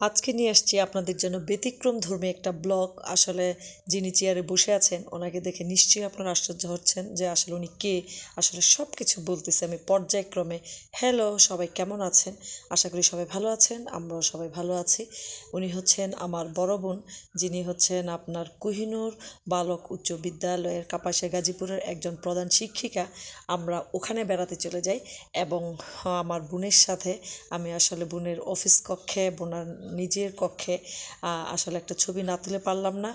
আজকে নিয়ে আসছি আপনাদের জন্য ব্যতিক্রম ধর্মী একটা ব্লগ। আসলে যিনি চেয়ারে বসে আছেন, ওনাকে দেখে নিশ্চয়ই আপনারা আশ্চর্য হচ্ছেন যে আসলে উনি কে। আসলে সব কিছু বলতেছে আমি পর্যায়ক্রমে। হ্যালো, সবাই কেমন আছেন? আশা করি সবাই ভালো আছেন, আমরাও সবাই ভালো আছি। উনি হচ্ছেন আমার বড় বোন, যিনি হচ্ছেন আপনার কুহিনুর বালক উচ্চ বিদ্যালয়ের কাপাসিয়া গাজীপুরের একজন প্রধান শিক্ষিকা। আমরা ওখানে বেড়াতে চলে যাই এবং আমার বোনের সাথে আমি আসলে বোনের অফিস কক্ষে, বোনার নিজের কক্ষে আসলে একটা ছবি না তুলে পারলাম না।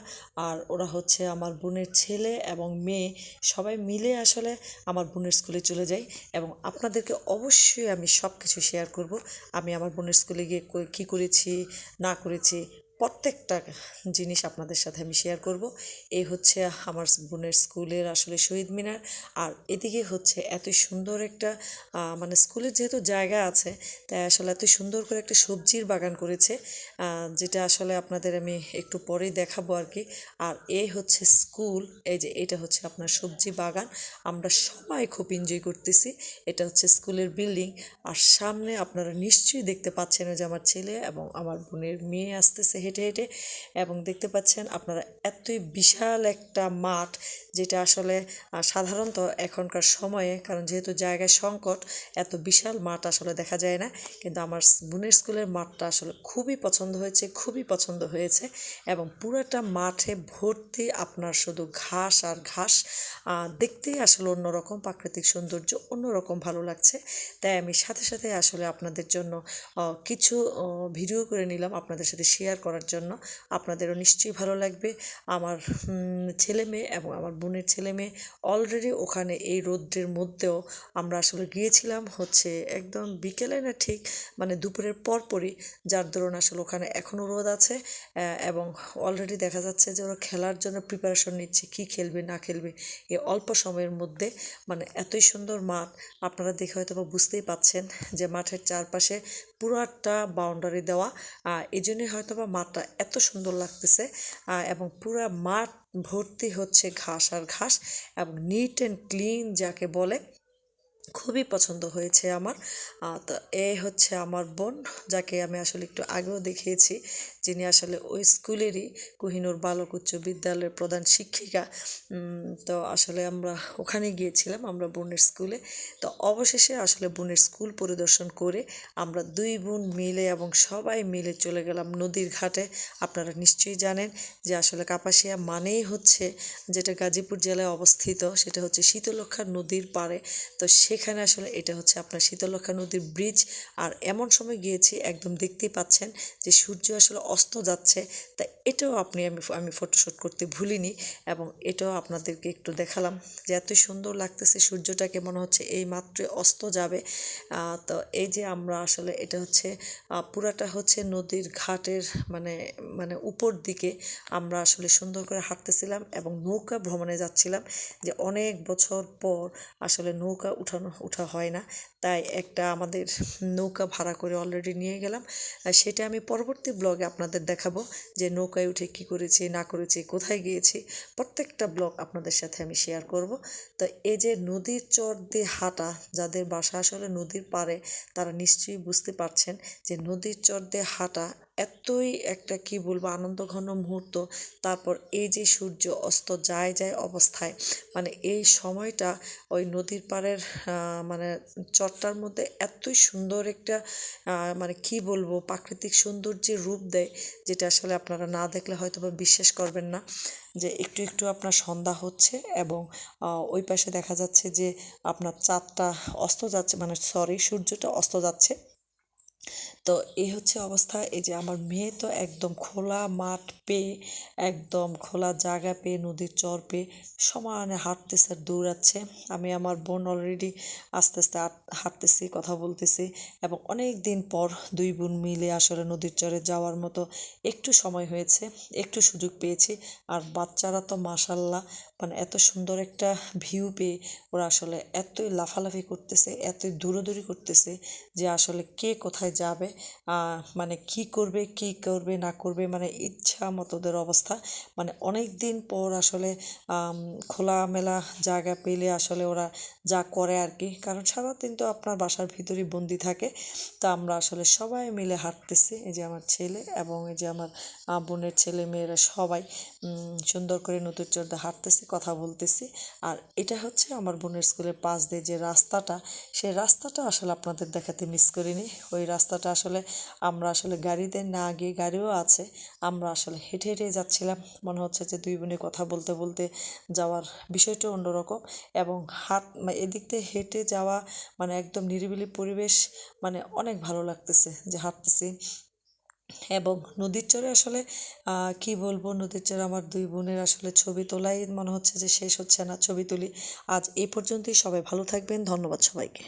আর ওরা হচ্ছে আমার বোনের ছেলে এবং মেয়ে, সবাই মিলে আসলে আমার বোনের স্কুলে চলে যাই এবং আপনাদেরকে অবশ্যই আমি সব কিছু শেয়ার করব। আমি আমার বোনের স্কুলে গিয়ে কী করেছি, না করেছি প্রত্যেকটা জিনিস আপনাদের সাথে আমি শেয়ার করব। এই হচ্ছে আমার বোনের স্কুলের আসলে শহীদ মিনার। আর এদিকে হচ্ছে এত সুন্দর একটা মানে স্কুলের যেহেতু জায়গা আছে, তাই আসলে এত সুন্দর করে একটা সবজির বাগান করেছে যেটা আসলে আপনাদের আমি একটু পরেই দেখাবো আর কি। আর এই হচ্ছে স্কুল, এই যে এটা হচ্ছে আপনার সবজি বাগান। আমরা সবাই খুব এনজয় করতেছি, এটা হচ্ছে স্কুলের বিল্ডিং আর সামনে আপনারা নিশ্চয়ই দেখতে পাচ্ছেন যে আমার ছেলে এবং আমার বোনের মেয়ে আসতেছে হেঁটে হেঁটে এবং দেখতে পাচ্ছেন আপনারা এতই বিশাল একটা মাঠ যেটা আসলে সাধারণত এখনকার সময়ে, কারণ যেহেতু জায়গায় সংকট, এত বিশাল মাঠ আসলে দেখা যায় না। কিন্তু আমার বোনের স্কুলের মাঠটা আসলে খুবই পছন্দ হয়েছে, খুবই পছন্দ হয়েছে এবং পুরাটা মাঠে ভর্তি আপনার শুধু ঘাস আর ঘাস দেখতেই আসলে অন্যরকম প্রাকৃতিক সৌন্দর্য, অন্যরকম ভালো লাগছে। তাই আমি সাথে সাথে আসলে আপনাদের জন্য কিছু ভিডিও করে নিলাম, আপনাদের সাথে শেয়ার করার জন্য আপনাদেরও নিশ্চয়ই ভালো লাগবে। আমার ছেলে মেয়ে এবং আমার বোনের ছেলে মেয়ে অলরেডি ওখানে এই রৌদ্রের মধ্যেও আমরা আসলে গিয়েছিলাম হচ্ছে একদম বিকেলে না ঠিক মানে দুপুরের পরপরই, যার দরুন আসলে ওখানে এখনও রোদ আছে এবং অলরেডি দেখা যাচ্ছে যে ওরা খেলার জন্য প্রিপারেশন নিচ্ছে, কি খেলবে, না খেলবে, এই অল্প সময়ের মধ্যে। মানে এতই সুন্দর মাঠ, আপনারা দেখে হয়তো বা বুঝতেই পাচ্ছেন যে মাঠের চারপাশে পুরাটা বাউন্ডারি দেওয়া। এই জন্যই হয়তো বা মাঠটা এত সুন্দর লাগতেছে। এবং পুরো মাঠ ভর্তি হচ্ছে ঘাস আর ঘাস এবং নিট অ্যান্ড ক্লিন যাকে বলে। খুবই পছন্দ হয়েছে আমার। তো এ হচ্ছে আমার বোন, যাকে আমি আসলে একটু আগেও দেখিয়েছি। যিনি আসলে ওই স্কুলেরই কোহিনুর বালক উচ্চ বিদ্যালয়ের প্রধান শিক্ষিকা। তো আসলে আমরা ওখানে গিয়েছিলাম, আমরা বোনের স্কুলে। তো অবশেষে আসলে বোনের স্কুল পরিদর্শন করে আমরা দুই বোন মিলে এবং সবাই মিলে চলে গেলাম নদীর ঘাটে। আপনারা নিশ্চয়ই জানেন যে আসলে কাপাসিয়া মানেই হচ্ছে যেটা গাজীপুর জেলায় অবস্থিত, সেটা হচ্ছে শীতলক্ষা নদীর পাড়ে। তো সেখানে আসলে এটা হচ্ছে আপনার শীতলক্ষা নদীর ব্রিজ আর এমন সময় গিয়েছি, একদম দেখতেই পাচ্ছেন যে সূর্য আসলে অস্ত যাচ্ছে। তা এটাও আপনি আমি আমি ফটোশ্যুট করতে ভুলিনি এবং এটাও আপনাদেরকে একটু দেখালাম যে এত সুন্দর লাগতেছে সূর্যটাকে মনে হচ্ছে, এই মাত্র অস্ত যাবে। তো এই যে আমরা আসলে এটা হচ্ছে পুরাটা হচ্ছে নদীর ঘাটের মানে মানে উপর দিকে আমরা আসলে সুন্দর করে হাঁটতেছিলাম এবং নৌকা ভ্রমণে যাচ্ছিলাম যে অনেক বছর পর আসলে নৌকা উঠানো উঠা হয় না। তাই একটা আমাদের নৌকা ভাড়া করে অলরেডি নিয়ে গেলাম। আর সেটা আমি পরবর্তী ব্লগে আপনাদের দেখাবো যে নৌকায় উঠে কি করেছি, না করেছি, কোথায় গিয়েছি। প্রত্যেকটা ব্লগ আপনাদের সাথে আমি শেয়ার করব। তো এই যে নদীর চর দিয়ে হাঁটা, যাদের বাসা আসলে নদীর পাড়ে, তারা নিশ্চয়ই বুঝতে পারছেন যে নদীর চর দিয়ে হাঁটা এতই একটা কি বলব আনন্দঘন মুহূর্ত। তারপর এই যে সূর্য অস্ত যায় যায় অবস্থায় মানে এই সময়টা ওই নদীর পাড়ের মানে চরটার মধ্যে এতই সুন্দর একটা মানে কি বলব প্রাকৃতিক সৌন্দর্যের রূপ দেয়, যেটা আসলে আপনারা না দেখলে হয়তো বা বিশ্বাস করবেন না, যে একটু একটু আপনার সন্ধ্যা হচ্ছে এবং ওই পাশে দেখা যাচ্ছে যে আপনার চাঁদটা অস্ত যাচ্ছে মানে সরি সূর্যটা অস্ত যাচ্ছে। তো এই হচ্ছে অবস্থা। এই যে আমার মেয়ে তো একদম খোলা মাঠ পেয়ে, একদম খোলা জায়গা পেয়ে, নদীর চর পেয়ে সমানে হাঁটতেছে আর দৌড়াচ্ছে। আমি আমার বোন অলরেডি আস্তে আস্তে হাঁটতেছি, কথা বলতেছি এবং অনেক দিন পর দুই বোন মিলে আসলে নদীর চরে যাওয়ার মতো একটু সময় হয়েছে, একটু সুযোগ পেয়েছি। আর বাচ্চারা তো মাসাল্লাহ মানে এত সুন্দর একটা ভিউ পেয়ে ওরা আসলে এতই লাফালাফি করতেছে, এতই দৌড়াদৌড়ি করতেছে যে আসলে কে কোথায় যাবে। মানে কি করবে কি করবে, না করবে মানে ইচ্ছা মতো ওদের অবস্থা। মানে অনেক দিন পর আসলে খোলামেলা জায়গা পেলে আসলে ওরা যা করে আর কি কারণ সারাদিন তো আপনার বাসার ভিতরেই বন্দি থাকে। তা আমরা আসলে সবাই মিলে হাঁটতেছি। এই যে আমার ছেলে এবং এই যে আমার বোনের ছেলে মেয়েরা সবাই সুন্দর করে নতুন চর্দা হাঁটতেছি, কথা বলতেছি। আর এটা হচ্ছে আমার বোনের স্কুলের পাশ দিয়ে যে রাস্তাটা, সেই রাস্তাটা আসলে আপনাদের দেখাতে মিস করিনি। ওই রাস্তাটা আসলে আমরা আসলে গাড়িতে না গিয়ে গাড়িও আছে। আমরা আসলে হেঁটে হেঁটে যাচ্ছিলাম। মনে হচ্ছে যে দুই বোনে কথা বলতে বলতে যাওয়ার বিষয়টা অন্যরকম এবং হাত এদিক থেকে হেঁটে যাওয়া মানে একদম নিরিবিলি পরিবেশ মানে অনেক ভালো লাগতেছে যে হাঁটতেছি। এবং নদীর চরে আসলে কি বলব? নদীর চরে আমার দুই বোনের আসলে ছবি তোলাই মনে হচ্ছে যে শেষ হচ্ছে না ছবি তুলি। আজ এই পর্যন্তই। সবাই ভালো থাকবেন। ধন্যবাদ সবাইকে।